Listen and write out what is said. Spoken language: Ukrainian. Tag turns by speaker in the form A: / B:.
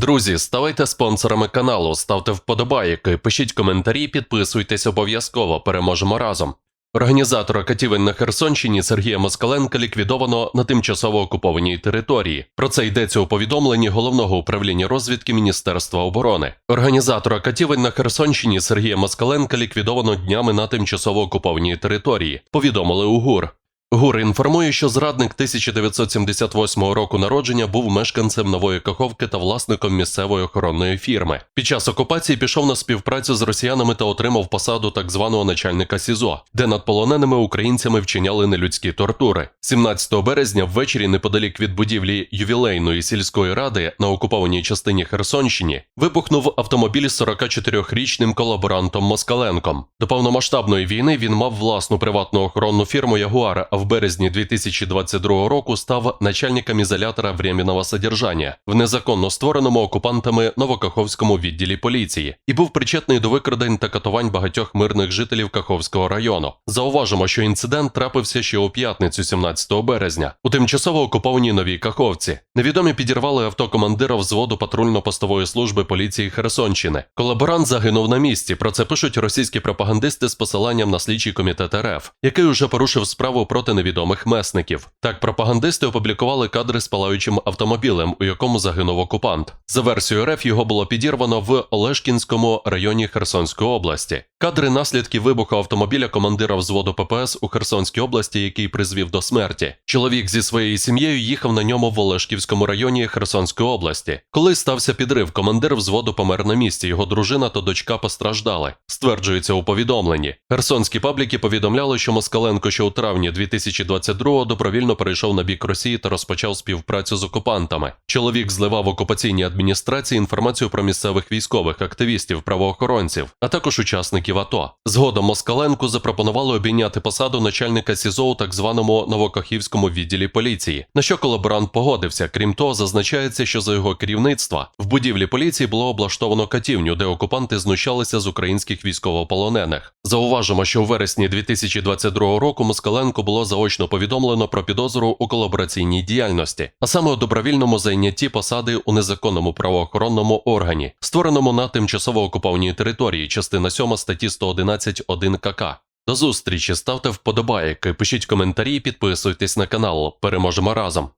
A: Друзі, ставайте спонсорами каналу, ставте вподобайки, пишіть коментарі, підписуйтесь обов'язково. Переможемо разом. Організатора катівень на Херсонщині Сергія Москаленка ліквідовано на тимчасово окупованій території. Про це йдеться у повідомленні головного управління розвідки Міністерства оборони. Організатора катівень на Херсонщині Сергія Москаленка ліквідовано днями на тимчасово окупованій території. Повідомили у ГУР. ГУР інформує, що зрадник 1978 року народження був мешканцем Нової Каховки та власником місцевої охоронної фірми. Під час окупації пішов на співпрацю з росіянами та отримав посаду так званого начальника СІЗО, де над полоненими українцями вчиняли нелюдські тортури. 17 березня ввечері, неподалік від будівлі ювілейної сільської ради на окупованій частині Херсонщині, вибухнув автомобіль з 44-річним колаборантом Москаленком. До повномасштабної війни він мав власну приватну охоронну фірму Ягуар, в березні 2022 року став начальником ізолятора временного содержання в незаконно створеному окупантами Новокаховському відділі поліції і був причетний до викрадень та катувань багатьох мирних жителів Каховського району. Зауважимо, що інцидент трапився ще у п'ятницю, 17 березня, у тимчасово окупованій новій Каховці. Невідомі підірвали авто командира взводу патрульно-постової служби поліції Херсонщини. Колаборант загинув на місці. Про це пишуть російські пропагандисти з посиланням на слідчий комітет РФ, який уже порушив справу проти невідомих месників. Так, пропагандисти опублікували кадри з палаючим автомобілем, у якому загинув окупант. За версією РФ його було підірвано в Олешкінському районі Херсонської області. Кадри наслідків вибуху автомобіля командира взводу ППС у Херсонській області, який призвів до смерті. Чоловік зі своєю сім'єю їхав на ньому в Олешківському районі Херсонської області. Коли стався підрив, командир взводу помер на місці. Його дружина та дочка постраждали. Стверджується у повідомленні. Херсонські пабліки повідомляли, що Москаленко ще у травні 2022-го добровільно перейшов на бік Росії та розпочав співпрацю з окупантами. Чоловік зливав окупаційній адміністрації інформацію про місцевих військових, активістів, правоохоронців, а також учасників АТО. Згодом Москаленку запропонували обійняти посаду начальника СІЗО у так званому Новокахівському відділі поліції, на що колаборант погодився. Крім того, зазначається, що за його керівництва в будівлі поліції було облаштовано катівню, де окупанти знущалися з українських військовополонених. Зауважимо, що у вересні 2022 року Москаленко було заочно повідомлено про підозру у колабораційній діяльності, а саме у добровільному зайнятті посади у незаконному правоохоронному органі, створеному на тимчасово окупованій території, частина 7 статті 111.1 КК. До зустрічі, ставте вподобайки, пишіть коментарі, підписуйтесь на канал. Переможемо разом.